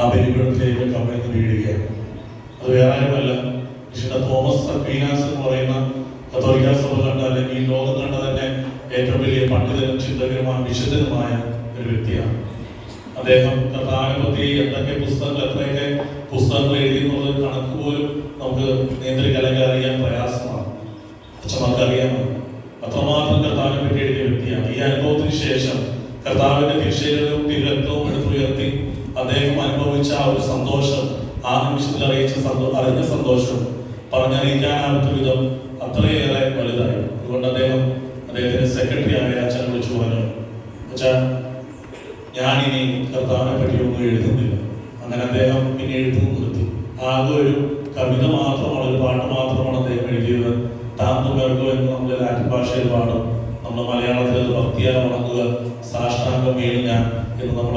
ആ ബലിപീഠത്തിലേക്ക് കമിഴ്ന്ന് വീഴുകയാണ്. അത് വേറെ ആരുമല്ല. തോമസ് അക്വീനാസ് എന്ന് പറയുന്ന കത്തോലിക്ക സഭ കണ്ട അല്ലെങ്കിൽ ലോകം കണ്ട തന്നെ ഏറ്റവും വലിയ പണ്ഡിതനും ചിന്തകനുമായ വിശുദ്ധനുമായ ഒരു വ്യക്തിയാണ്. അദ്ദേഹം പറ്റി എന്തൊക്കെ പുസ്തകങ്ങൾ എത്രയൊക്കെ പുസ്തകങ്ങൾ എഴുതി എന്നുള്ളത് കണക്ക് പോലും നമുക്ക് നിയന്ത്രിക്കാൻ അല്ലെങ്കിൽ അറിയാൻ പ്രയാസമാണ്. അച്ഛന്മാർക്ക് അറിയാമോ അത്രമാത്രം കർത്താവിനെ പറ്റി എഴുതിയ വ്യക്തിയാണ്. ഈ അനുഭവത്തിന് ശേഷം കർത്താവിന്റെ തിരുശരീരവും തിരുരക്തവും എടുത്തുയർത്തി അദ്ദേഹം അനുഭവിച്ച ആ ഒരു സന്തോഷം ആ നിമിഷത്തിൽ അറിയിച്ച സന്തോ അറിഞ്ഞ സന്തോഷം പറഞ്ഞറിയിക്കാനാവാത്ത വിധം അത്രയേറെ വലുതായി. അതുകൊണ്ട് അദ്ദേഹം അദ്ദേഹത്തിന്റെ സെക്രട്ടറി ആയ അച്ഛനെ വിളിച്ചു പറഞ്ഞു അച്ഛാ ഞാനിനി കർത്താവിനെ പറ്റി ഒന്നും എഴുതുന്നില്ല. അങ്ങനെ അദ്ദേഹം പിന്നെ എഴുതുന്നു നിർത്തി. ആകെ ഒരു കവിത മാത്രമാണ് ഒരു പാട്ട് മാത്രമാണ് അദ്ദേഹം എഴുതിയത്. താന്നു പേർക്കോ എന്ന് നമ്മൾ ലാറ്റിൻ ഭാഷയിൽ പാടും. നമ്മൾ മലയാളത്തിൽ അത് ഭക്തിയായി ഉണങ്ങുക സാഷ്ടാംഗം വീണ് ഞാൻ എന്ന് നമ്മൾ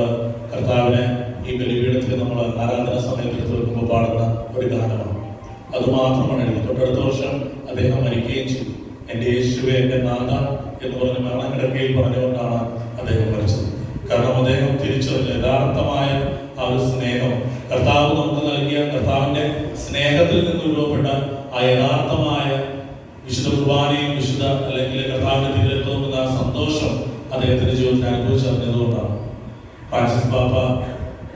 കർത്താവിനെ ഈ ബലിപീഠത്തിൽ നമ്മൾ ആരാധന സമയത്ത് തീർക്കുമ്പോൾ പാടുന്ന ഒരു ഗാനമാണ്. അത് മാത്രമാണ് എഴുതി തൊട്ടടുത്ത വർഷം അദ്ദേഹം മരിക്കുകയും ചെയ്തു. എന്റെ യേശുവെ എന്റെ നാഥ എന്ന് പറഞ്ഞ് മരണക്കിടക്കയിൽ പറഞ്ഞുകൊണ്ടാണ് അദ്ദേഹം മരിച്ചത്. കാരണം അദ്ദേഹം തിരിച്ചറിഞ്ഞ യഥാർത്ഥമായ ആ ഒരു സ്നേഹം കർത്താവ് നമുക്ക് നൽകിയ കർത്താവിന്റെ സ്നേഹത്തിൽ നിന്ന് രൂപപ്പെട്ട ആ യഥാർത്ഥമായ വിശുദ്ധ കുർബാനയും വിശുദ്ധ അല്ലെങ്കിൽ കർത്താവിന്റെ തിരുരത്വം എന്ന ആ സന്തോഷം അദ്ദേഹത്തിന്റെ ജീവിതത്തിൽ അനുഭവിച്ചറിഞ്ഞതുകൊണ്ടാണ്. ഫ്രാൻസിസ് പാപ്പ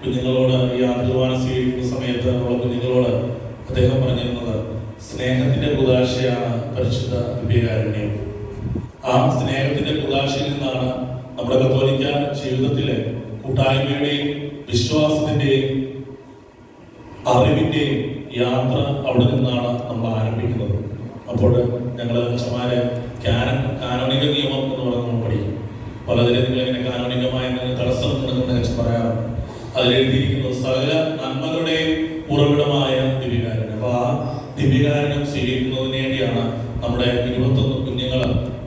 കുഞ്ഞുങ്ങളോട് ഈ ആദ്യകുർബാന സ്വീകരിക്കുന്ന സമയത്ത് ഉള്ള കുഞ്ഞുങ്ങളോട് അദ്ദേഹം പറഞ്ഞിരുന്നത്. സ്നേഹത്തിന്റെ കുതാശയാണ് പരിശുദ്ധ ദിവ്യകാരുണ്യം ആ സ്നേഹത്തിന്റെ കുതാശയിൽ നിന്നാണ് നമ്മുടെ കത്തോലിക്ക ജീവിതത്തിലെ കൂട്ടായ്മയുടെയും വിശ്വാസത്തിന്റെയും അറിവിന്റെയും യാത്ര അവിടെ നിന്നാണ് നമ്മൾ ആരംഭിക്കുന്നത്. അപ്പോൾ ഞങ്ങൾ അച്ഛന്മാരെ കാനൻ കാനോനിക നിയമം എന്ന് പറഞ്ഞ് നമ്മൾ പഠിക്കും. പലതിലും നിങ്ങൾ ഇങ്ങനെ കാനോണികമായ തടസ്സം പറയാറുണ്ട്. അതിലെഴുതിയിരിക്കുന്നത് സകല നന്മകളുടെയും ഉറവിടമായ ദിവ്യകാരുണ്യം. അപ്പൊ ആ ദിവ്യകാരുണ്യം സ്വീകരിക്കുന്നതിന് വേണ്ടിയാണ് നമ്മുടെ ഇരുപത്തൊന്ന് കുഞ്ഞുങ്ങൾ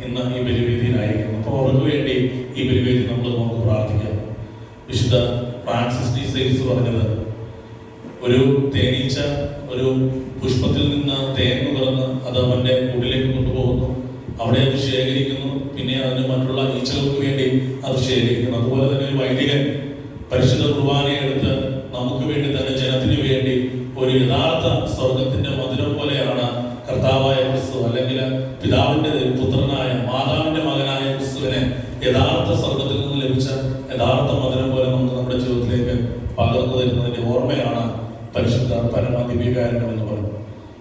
ഇന്ന് ഈ ബലിവേദിയിലായിരിക്കുന്നത്. അപ്പോൾ അവർക്ക് വേണ്ടി ഈ ബലിവേദി നമ്മൾ നമുക്ക് പ്രാർത്ഥിക്കാം. വിശുദ്ധ ഫ്രാൻസിസ് ഡി സെയിൽസ് പറഞ്ഞത് ഒരു തേനീച്ച ഒരു പുഷ്പത്തിൽ നിന്ന് തേൻ നുകർന്ന് അത് അവന്റെ കൂടിലേക്ക് കൊണ്ടുപോകുന്നു. അവിടെ അത് ശേഖരിക്കുന്നു. പിന്നെ അതിന് മറ്റുള്ള ഈച്ചകൾക്ക് വേണ്ടി അത് ശേഖരിക്കുന്നു. അതുപോലെ തന്നെ ഒരു വൈദികൻ പരിശുദ്ധ കുർബാനയെ എടുത്ത് നമുക്ക് വേണ്ടി തന്നെ ജനത്തിന് വേണ്ടി ഒരു യഥാർത്ഥ സ്വർഗത്തിന്റെ മധുരം പോലെയാണ് കർത്താവായ ക്രിസ്തു അല്ലെങ്കിൽ പിതാവിന്റെ പുത്രനായ മാതാവിന്റെ മകനായ ക്രിസ്തുവിനെ യഥാർത്ഥ സ്വർഗത്തിൽ നിന്ന് ലഭിച്ച യഥാർത്ഥ മധുരം പോലെ നമുക്ക് നമ്മുടെ ജീവിതത്തിലേക്ക് പകർന്നു തരുന്നതിന്റെ ഓർമ്മയാണ് പരിശുദ്ധ പരമാദിവ്യകാരണം എന്ന് പറയുന്നത്.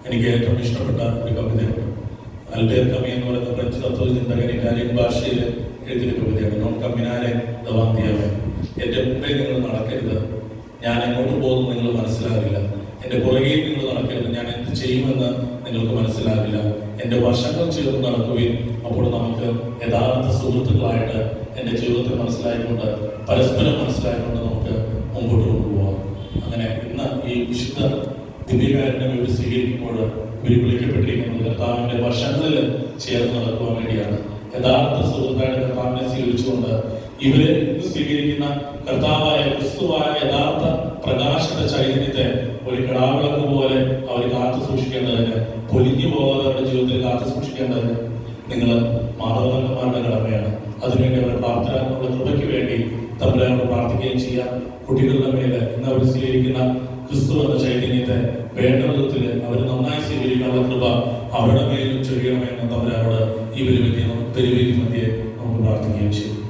എനിക്ക് ഏറ്റവും ഇഷ്ടപ്പെട്ട ഒരു കവിതയുണ്ട്. അൽബേർ കമി എന്ന് പറയുന്ന ഫ്രഞ്ച് തത്വ ചിന്തകൻ ഇറ്റാലിയൻ ഭാഷയിൽ എഴുതിയ കവിതയാണ് നോൺ കമ്മിനാലെ ദവാന്തിയാവേ എന്റെ മുമ്പേ നിങ്ങൾ നടക്കരുത്. ഞാൻ എങ്ങോട്ട് പോകുന്നു നിങ്ങൾ മനസ്സിലാകില്ല എന്റെ പുറകെ നിങ്ങൾ നടക്കരുത്. ഞാൻ എന്ത് ചെയ്യുമെന്ന് നിങ്ങൾക്ക് മനസ്സിലാകില്ല എന്റെ വശങ്ങൾ ചേർന്ന് നടക്കുകയും അപ്പോൾ നമുക്ക് യഥാർത്ഥ സുഹൃത്തുക്കളായിട്ട് എന്റെ ജീവിതത്തിൽ മനസ്സിലായിക്കൊണ്ട് പരസ്പരം മനസ്സിലായിക്കൊണ്ട് നമുക്ക് മുമ്പോട്ട് കൊണ്ടുപോകാം അങ്ങനെ ഇന്ന് ഈ വിശുദ്ധ ദിവ്യകാരനെ വീട് സ്വീകരിക്കുമ്പോൾ ഇവർ വിളിക്കപ്പെട്ടിരിക്കുന്നത് കർത്താവിന്റെ വശങ്ങളിൽ ചേർന്ന് നടക്കുവാൻ വേണ്ടിയാണ്. യഥാർത്ഥ സുഹൃത്തായിട്ട് കർത്താവിനെ സ്വീകരിച്ചുകൊണ്ട് ഇവർ സ്വീകരിക്കുന്ന കർത്താവായ ക്രിസ്തുവായ യഥാർത്ഥ പ്രകാശന ചൈതന്യത്തെ ഒരു കിടാവിളക്ക് പോലെ അവർ കാത്തു സൂക്ഷിക്കേണ്ടതിന് പൊലിഞ്ഞു പോകാതെ അവരുടെ ജീവിതത്തിൽ കാത്തു സൂക്ഷിക്കേണ്ടതിന് നിങ്ങൾ മാതാപിതാക്കന്മാരുടെ കടമയാണ്. അതിനുവേണ്ടി അവരെ പ്രാർത്ഥനകളുടെ കൃപയ്ക്ക് വേണ്ടി തമ്മിലവരോട് പ്രാർത്ഥിക്കുകയും ചെയ്യാം കുട്ടികളുടെ മേലെ ഇന്ന് അവർ സ്വീകരിക്കുന്ന ക്രിസ്തു എന്ന ചൈതന്യത്തെ വേണ്ട വിധത്തിൽ അവർ നന്നായി സ്വീകരിക്കാനുള്ള കൃപ അവരുടെ മേലും ചെയ്യണമെന്ന് തമ്മിൽ അവരോട് ഈ വലിയ പെരുവിധി മധ്യേ നമുക്ക് പ്രാർത്ഥിക്കുകയും ചെയ്യും.